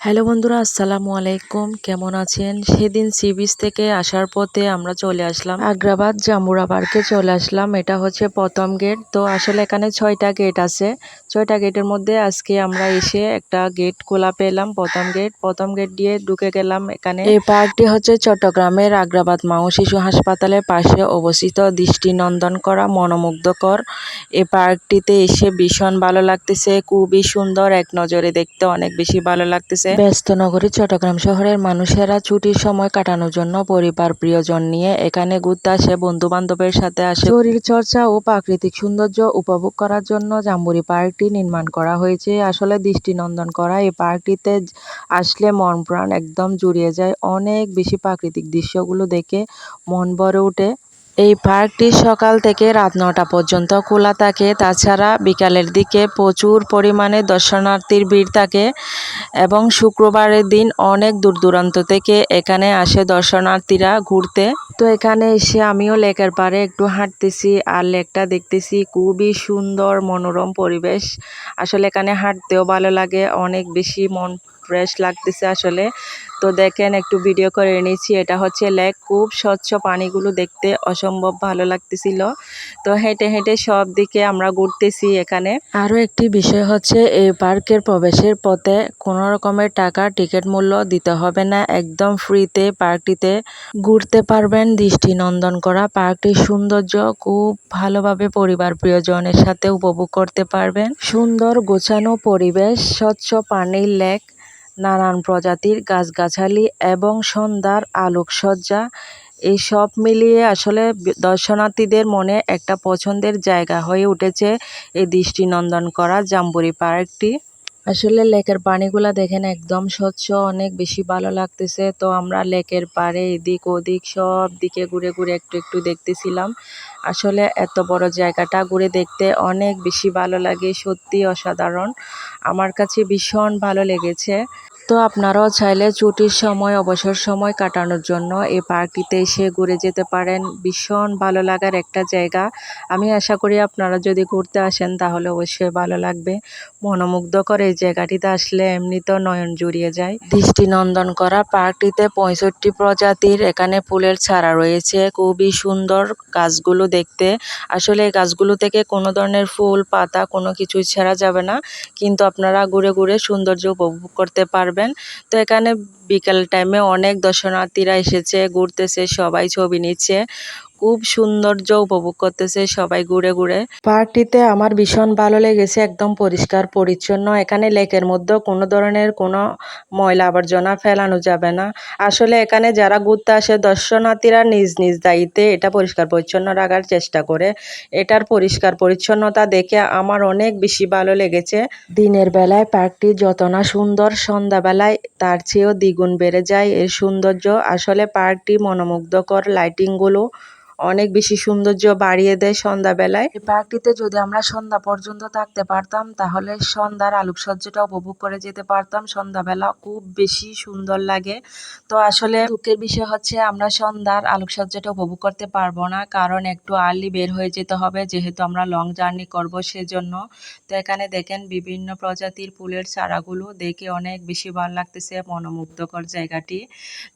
Hello বন্ধুরা, আসসালামু আলাইকুম। কেমন আছেন? সেদিন সি বিচ থেকে আসার পথে আমরা চলে আসলাম আগ্রাবাদ, জামুরা পার্কে চলে আসলাম। এটা হচ্ছে প্রথম গেট তো আসলে এখানে ছয়টা গেট আছে। ছয়টা গেটের মধ্যে আজকে আমরা এসে একটা গেট খোলা পেলাম, প্রথম গেট প্রথম গেট দিয়ে ঢুকে গেলাম এখানে। এই পার্কটি হচ্ছে চট্টগ্রামের আগ্রাবাদ মা ও শিশু হাসপাতালের পাশে অবস্থিত। দৃষ্টিনন্দন করা মনোমুগ্ধকর। এই পার্কটিতে এসে ভীষণ ভালো লাগতেছে। খুবই সুন্দর, এক নজরে দেখতে অনেক বেশি ভালো লাগতেছে। ব্যস্ত নগরী চট্টগ্রাম শহরের মানুষেরা ছুটির সময় কাটানোর জন্য পরিবার, প্রিয়জন নিয়ে এখানে ঘুরতে আসে বন্ধু বান্ধবের সাথে আসে। শরীর চর্চা ও প্রাকৃতিক সৌন্দর্য উপভোগ করার জন্য জাম্বুরি পার্কটি নির্মাণ করা হয়েছে। আসলে দৃষ্টিনন্দন করা এই পার্কটিতে আসলে মন প্রাণ একদম জুড়িয়ে যায়। অনেক বেশি প্রাকৃতিক দৃশ্যগুলো দেখে মন ভরে ওঠে। এই পার্কটি সকাল থেকে রাত নটা পর্যন্ত খোলা থাকে। তাছাড়া বিকালের দিকে প্রচুর পরিমাণে দর্শনার্থীর ভিড় থাকে এবং শুক্রবারের দিন অনেক দূর দূরান্ত থেকে এখানে আসে দর্শনার্থীরা ঘুরতে। তো এখানে এসে আমিও লেকের পাড়ে একটু হাঁটতেছি আর লেকটা দেখতেছি খুবই সুন্দর মনোরম পরিবেশ। আসলে এখানে হাঁটতেও ভালো লাগে, অনেক বেশি মন ফ্রেশ লাগতেছে আসলে। তো দেখেন, একটু ভিডিও করে নিয়েছি এটা হচ্ছে লেক। খুব স্বচ্ছ পানিগুলো দেখতে অসম্ভব ভালো লাগতেছিল। তো হেঁটে হেঁটে সব দিকে আমরা ঘুরতেছি এখানে। আরও একটি বিষয় হচ্ছে, এই পার্কের প্রবেশের পথে কোনো রকমের টাকা, টিকিট মূল্য দিতে হবে না। একদম ফ্রিতে পার্কটিতে ঘুরতে পারবেন। দৃষ্টিনন্দন করা পার্কটির সৌন্দর্য খুব ভালোভাবে পরিবার প্রিয়জনের সাথে উপভোগ করতে পারবেন। সুন্দর গোছানো পরিবেশ, স্বচ্ছ পানির লেক। নানান প্রজাতির গাছগাছালি এবং সন্ধ্যার আলোকসজ্জা। এই সব মিলিয়ে আসলে দর্শনার্থীদের মনে একটা পছন্দের জায়গা হয়ে উঠেছে এই দৃষ্টিনন্দন করা জাম্বুরি পার্কটি। আসলে লেকের পানিগুলা দেখেন একদম স্বচ্ছ, অনেক বেশি ভালো লাগতেছে। তো আমরা লেকের পাড়ে এদিক ওদিক সব দিকে ঘুরে ঘুরে একটু একটু দেখতেছিলাম। আসলে এত বড় জায়গাটা ঘুরে দেখতে অনেক বেশি ভালো লাগে সত্যি অসাধারণ। আমার কাছে ভীষণ ভালো লেগেছে। তো আপনারাও চাইলে ছুটির সময়, অবসর সময় কাটানোর জন্য এই পার্কটিতে এসে ঘুরে যেতে পারেন। ভীষণ ভালো লাগার একটা জায়গা। আমি আশা করি আপনারা যদি ঘুরতে আসেন, তাহলে অবশ্যই ভালো লাগবে। মনোমুগ্ধকর এই জায়গাটিতে আসলে এমনিতেও নয়ন জুড়িয়ে যায়। দৃষ্টিনন্দন করা পার্কটিতে পঁয়ষট্টি প্রজাতির এখানে ফুলের চারা রয়েছে। খুবই সুন্দর গাছগুলো দেখতে। আসলে এই গাছগুলো থেকে কোনো ধরনের ফুল, পাতা কোনো কিছুই ছাড়া যাবে না। কিন্তু আপনারা ঘুরে ঘুরে সৌন্দর্য উপভোগ করতে পারবেন তো এখানে বিকাল টাইমে অনেক দর্শনার্থীরা এসেছে ঘুরতেছে সবাই ছবি নিচ্ছে। খুব সৌন্দর্য উপভোগ করতেছে সবাই ঘুরে ঘুরে। পার্কটিতে আমার ভীষণ ভালো লেগেছে, একদম পরিষ্কার, পরিচ্ছন্ন। এখানে লেকের মধ্যে কোনো ধরনের কোনো ময়লা আবর্জনা ফেলানো যাবে না। আসলে এখানে যারা ঘুরতে আসে, দর্শনার্থীরা নিজ নিজ দায়িত্বে এটা পরিষ্কার, পরিচ্ছন্ন রাখার চেষ্টা করে। এটার পরিষ্কার, পরিচ্ছন্নতা দেখে আমার অনেক বেশি ভালো লেগেছে। দিনের বেলায় পার্কটি যত না সুন্দর, সন্ধ্যাবেলায় তার চেয়েও দ্বিগুণ বেড়ে যায় এর সৌন্দর্য। আসলে পার্কটি মনোমুগ্ধকর লাইটিংগুলো অনেক বেশি সৌন্দর্য বাড়িয়ে দেয় সন্ধ্যাবেলায়। এই পার্কটিতে যদি আমরা সন্ধ্যা পর্যন্ত থাকতে পারতাম, তাহলে সন্ধ্যার আলোকসজ্জাটা উপভোগ করে যেতে পারতাম। সন্ধ্যাবেলা খুব বেশি সুন্দর লাগে। তো আসলে দুঃখের বিষয় হচ্ছে, আমরা সন্ধ্যার আলোকসজ্জাটা উপভোগ করতে পারব না। কারণ একটু আর্লি বের হয়ে যেতে হবে, যেহেতু আমরা লং জার্নি করব সেজন্য। তো এখানে দেখেন বিভিন্ন প্রজাতির ফুলের চারাগুলো দেখে অনেক বেশি ভালো লাগতেছে, মনোমুগ্ধকর জায়গাটি।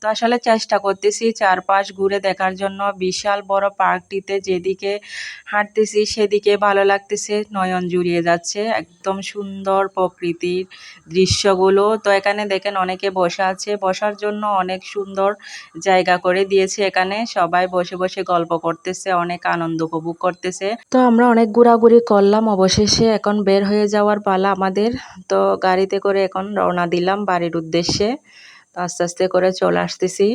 তো আসলে চেষ্টা করতেছি চারপাশ ঘুরে দেখার জন্য। বিশাল বড় পার্কটিতে যেদিকে হাঁটতেছি সেদিকে ভালো লাগতেছে, নয়ন জুড়িয়ে যাচ্ছে, একদম সুন্দর প্রকৃতির দৃশ্যগুলো। তো এখানে দেখেন অনেকে বসে আছে, বসার জন্য অনেক সুন্দর জায়গা করে দিয়েছে এখানে। সবাই বসে বসে গল্প করতেছে, অনেক আনন্দ উপভোগ করতেছে। তো আমরা অনেক ঘোরাঘুরি করলাম, অবশেষে এখন বের হয়ে যাওয়ার পালা আমাদের। তো গাড়িতে করে এখন রওনা দিলাম বাড়ির উদ্দেশ্যে। তো আস্তে আস্তে করে চলে আসতেছি।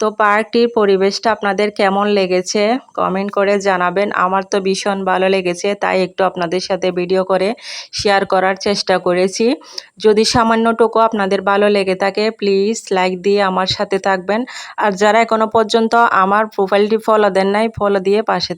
তো পার্কটির পরিবেশটা আপনাদের কেমন লেগেছে? কমেন্ট করে জানাবেন। আমার তো ভীষণ ভালো লেগেছে, তাই একটু আপনাদের সাথে ভিডিও করে শেয়ার করার চেষ্টা করেছি। যদি সামান্যটুকু আপনাদের ভালো লেগে থাকে, প্লিজ লাইক দিয়ে আমার সাথে থাকবেন। আর যারা এখনও পর্যন্ত আমার প্রোফাইলটি ফলো দেন নাই ফলো দিয়ে পাশে